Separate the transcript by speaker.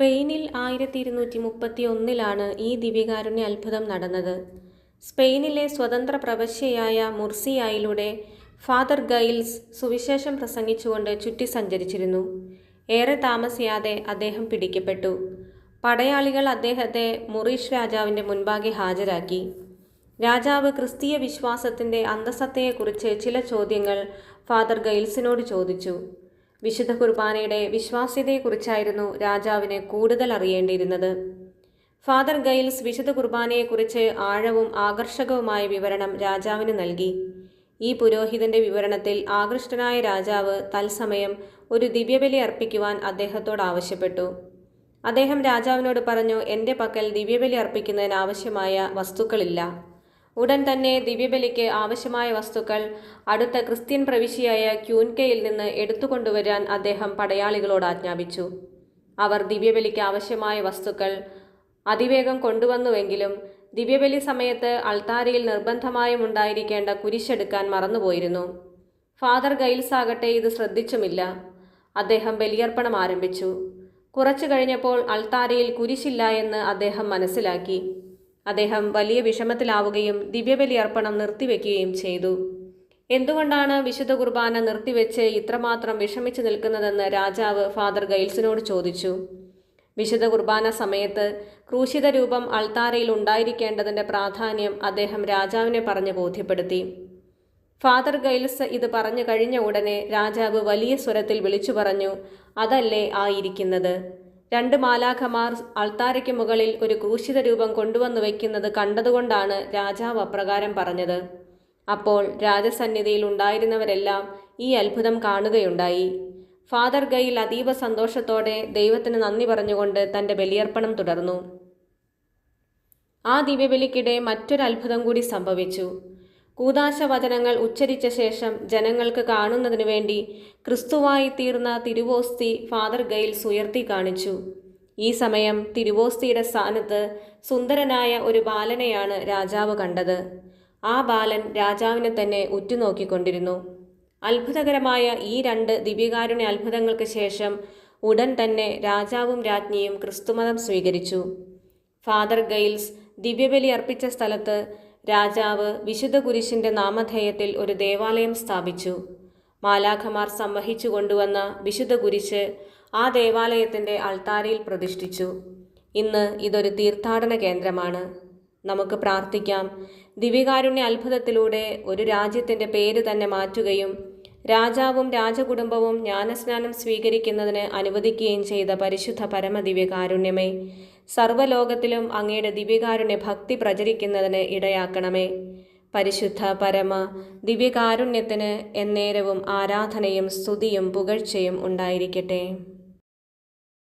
Speaker 1: സ്പെയിനിൽ ആയിരത്തി ഇരുന്നൂറ്റി മുപ്പത്തി ഒന്നിലാണ് ഈ ദിവ്യകാരുണ്യ അത്ഭുതം നടന്നത്. സ്പെയിനിലെ സ്വതന്ത്ര പ്രവശ്യയായ മുർസിയായിലൂടെ ഫാദർ ഗൈൽസ് സുവിശേഷം പ്രസംഗിച്ചുകൊണ്ട് ചുറ്റി സഞ്ചരിച്ചിരുന്നു. ഏറെ താമസിയാതെ അദ്ദേഹം പിടിക്കപ്പെട്ടു. പടയാളികൾ അദ്ദേഹത്തെ മുറീഷ് രാജാവിന്റെ മുൻപാകെ ഹാജരാക്കി. രാജാവ് ക്രിസ്തീയ വിശ്വാസത്തിന്റെ അന്തസത്തയെക്കുറിച്ച് ചില ചോദ്യങ്ങൾ ഫാദർ ഗൈൽസിനോട് ചോദിച്ചു. വിശുദ്ധ കുർബാനയുടെ വിശ്വാസ്യതയെക്കുറിച്ചായിരുന്നു രാജാവിന് കൂടുതൽ അറിയേണ്ടിയിരുന്നത്. ഫാദർ ഗൈൽസ് വിശുദ്ധ കുർബാനയെക്കുറിച്ച് ആഴവും ആകർഷകവുമായ വിവരണം രാജാവിന് നൽകി. ഈ പുരോഹിതന്റെ വിവരണത്തിൽ ആകൃഷ്ടനായ രാജാവ് തത്സമയം ഒരു ദിവ്യബലി അർപ്പിക്കുവാൻ അദ്ദേഹത്തോട് ആവശ്യപ്പെട്ടു. അദ്ദേഹം രാജാവിനോട് പറഞ്ഞു എന്റെ പക്കൽ ദിവ്യബലി അർപ്പിക്കുന്നതിന് ആവശ്യമായ വസ്തുക്കളില്ല. ഉടൻ തന്നെ ദിവ്യബലിക്ക് ആവശ്യമായ വസ്തുക്കൾ അടുത്ത ക്രിസ്ത്യൻ പ്രവിശ്യയായ ക്യൂൻകയിൽ നിന്ന് എടുത്തുകൊണ്ടുവരാൻ അദ്ദേഹം പടയാളികളോട് ആജ്ഞാപിച്ചു. അവർ ദിവ്യബലിക്ക് ആവശ്യമായ വസ്തുക്കൾ അതിവേഗം കൊണ്ടുവന്നുവെങ്കിലും ദിവ്യബലി സമയത്ത് അൾത്താരയിൽ നിർബന്ധമായും ഉണ്ടായിരിക്കേണ്ട കുരിശെടുക്കാൻ മറന്നുപോയിരുന്നു. ഫാദർ ഗൈൽസ് ആകട്ടെ ഇത് ശ്രദ്ധിച്ചുമില്ല. അദ്ദേഹം ബലിയർപ്പണം ആരംഭിച്ചു. കുറച്ചു കഴിഞ്ഞപ്പോൾ അൾത്താരയിൽ കുരിശില്ല എന്ന് അദ്ദേഹം മനസ്സിലാക്കി. അദ്ദേഹം വലിയ വിഷമത്തിലാവുകയും ദിവ്യബലി അർപ്പണം നിർത്തിവെക്കുകയും ചെയ്തു. എന്തുകൊണ്ടാണ് വിശുദ്ധ കുർബാന നിർത്തിവെച്ച് ഇത്രമാത്രം വിഷമിച്ചു നിൽക്കുന്നതെന്ന് രാജാവ് ഫാദർ ഗൈൽസിനോട് ചോദിച്ചു. വിശുദ്ധ കുർബാന സമയത്ത് ക്രൂശിത രൂപം അൾത്താരയിൽ ഉണ്ടായിരിക്കേണ്ടതിന്റെ പ്രാധാന്യം അദ്ദേഹം രാജാവിനെ പറഞ്ഞ് ബോധ്യപ്പെടുത്തി. ഫാദർ ഗൈൽസ് ഇത് പറഞ്ഞു കഴിഞ്ഞ ഉടനെ രാജാവ് വലിയ സ്വരത്തിൽ വിളിച്ചു പറഞ്ഞു അതല്ലേ ആ ഇരിക്കുന്നത് രണ്ട് മാലാഖമാർ അൾത്താരയ്ക്ക് മുകളിൽ ഒരു ക്രൂശിത രൂപം കൊണ്ടുവന്നു വയ്ക്കുന്നത് കണ്ടതുകൊണ്ടാണ് രാജാവ് അപ്രകാരം പറഞ്ഞത്. അപ്പോൾ രാജസന്നിധിയിൽ ഉണ്ടായിരുന്നവരെല്ലാം ഈ അത്ഭുതം കാണുകയുണ്ടായി. ഫാദർ ഗയിൽ അതീവ സന്തോഷത്തോടെ ദൈവത്തിന് നന്ദി പറഞ്ഞുകൊണ്ട് തന്റെ ബലിയർപ്പണം തുടർന്നു. ആ ദിവ്യബലിക്കിടെ മറ്റൊരു അത്ഭുതം കൂടി സംഭവിച്ചു. കൂതാശ വചനങ്ങൾ ഉച്ചരിച്ച ശേഷം ജനങ്ങൾക്ക് കാണുന്നതിനു വേണ്ടി ക്രിസ്തുവായി തീർന്ന തിരുവോസ്തി ഫാദർ ഗെയിൽസ് ഉയർത്തി കാണിച്ചു. ഈ സമയം തിരുവോസ്തിയുടെ സ്ഥാനത്ത് സുന്ദരനായ ഒരു ബാലനെയാണ് രാജാവ് കണ്ടത്. ആ ബാലൻ രാജാവിനെ തന്നെ ഉറ്റുനോക്കിക്കൊണ്ടിരുന്നു. അത്ഭുതകരമായ ഈ രണ്ട് ദിവ്യകാരുണ്യ അത്ഭുതങ്ങൾക്ക് ശേഷം ഉടൻ തന്നെ രാജാവും രാജ്ഞിയും ക്രിസ്തുമതം സ്വീകരിച്ചു. ഫാദർ ഗെയിൽസ് ദിവ്യബലി അർപ്പിച്ച സ്ഥലത്ത് രാജാവ് വിശുദ്ധ കുരിശിന്റെ നാമധേയത്തിൽ ഒരു ദേവാലയം സ്ഥാപിച്ചു. മാലാഖമാർ സംവഹിച്ചു കൊണ്ടുവന്ന വിശുദ്ധ കുരിശ് ആ ദേവാലയത്തിന്റെ അൾത്താരയിൽ പ്രതിഷ്ഠിച്ചു. ഇന്ന് ഇതൊരു തീർത്ഥാടന കേന്ദ്രമാണ്. നമുക്ക് പ്രാർത്ഥിക്കാം. ദിവ്യകാരുണ്യ അത്ഭുതത്തിലൂടെ ഒരു രാജ്യത്തിന്റെ പേര് തന്നെ മാറ്റുകയും രാജാവും രാജകുടുംബവും ജ്ഞാനസ്നാനം സ്വീകരിക്കുന്നതിന് അനുവദിക്കുകയും ചെയ്ത പരിശുദ്ധ പരമദിവ്യകാരുണ്യമേ സർവലോകത്തിലും അങ്ങയുടെ ദിവ്യകാരുണ്യ ഭക്തി പ്രചരിക്കുന്നതിന് ഇടയാക്കണമേ. പരിശുദ്ധ പരമ ദിവ്യകാരുണ്യത്തിന് എന്നേരവും ആരാധനയും സ്തുതിയും പുകഴ്ചയും ഉണ്ടായിരിക്കട്ടെ.